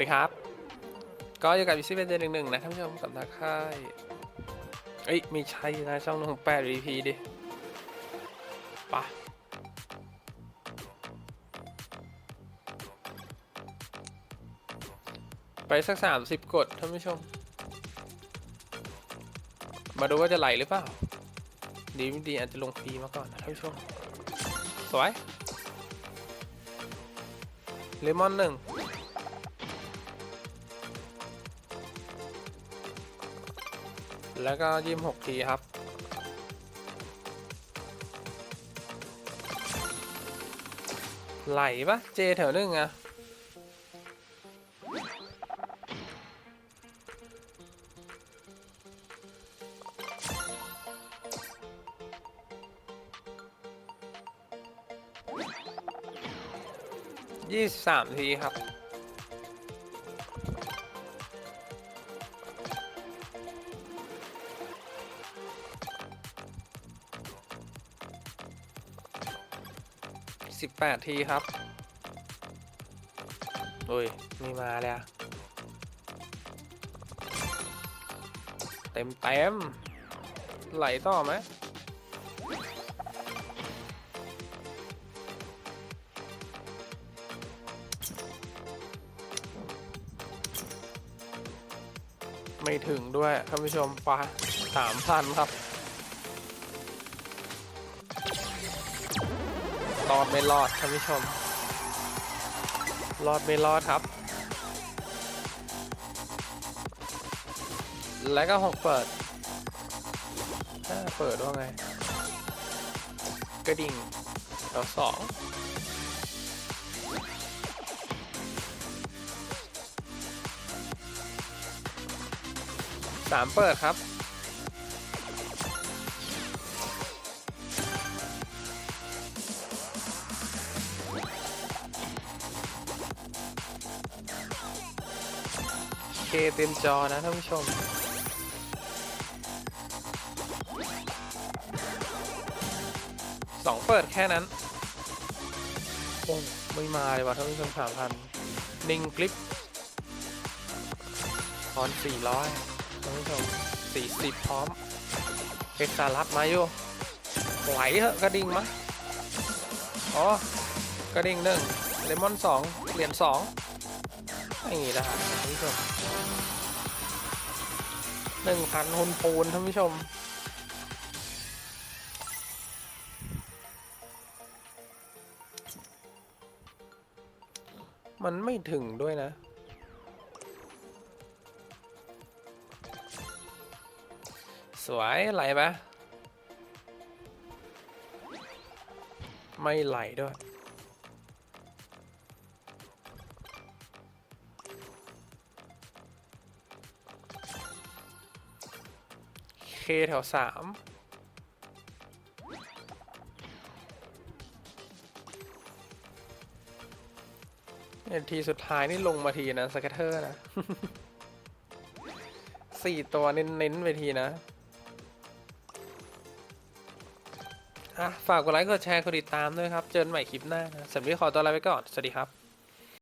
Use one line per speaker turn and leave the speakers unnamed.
สดีครับ ก็อยู่กับวิซิเป็นเจหนึ่งหนึ่งนะท่านผู้ชมกับนักค่ายเอ้ยไม่ใช่นะช่องหนึ่งแปด VP ดิปะไปสักสามสิบกดท่านผู้ชม มาดูว่าจะไหลหรือเปล่า ดีไม่ดีอาจจะลงฟรีมาก่อนนะท่านผู้ชม สวยเลมอนหนึ่ง แล้วก็ยิ้มหกทีครับ ไหลปะเจแถวหนึ่งอะยี่สามทีครับ สิบแปดทีครับโอ้ยไม่มาเลยอะเต็มเต็มไหลต่อไหมไม่ถึงด้วยท่านผู้ชมปลาสามพันครับ รอดไม่รอดท่านผู้ชม รอดไม่รอดครับ แล้วก็หกเปิดห้าเปิดว่าไง กระดิ่งเราสองสามเปิดครับ เคเต็มจอนะท่านผู้ชม สองเปิดแค่นั้น โอ้ไม่มาเลยว่ะท่านผู้ชมสามพันนิ่งกลิปพอนสี่ร้อยท่านผู้ชมสี่สิบพร้อมเอกสารัดมาอยู่ไหลเหอะกระดิ่งมะอ๋อ กระดิ่งหนึ่งเลมอนสองเหรียญสอง นี่นะครับท่านผู้ชมหนึ่งพันหุนปูนท่านผู้ชม มันไม่ถึงด้วยนะสวยไหลปะไม่ไหลด้วย แถวสามเนทีสุดท้ายนี่ลงมาทีนะสเกตเตอร์นะสี่ตัวเน้นๆไปทีนะ อะ ฝากกดไลค์กดแชร์กดติดตามด้วยครับ เจอกันใหม่คลิปหน้านะสำหรับวันนี้ขอตัวลาไปก่อน สวัสดีครับ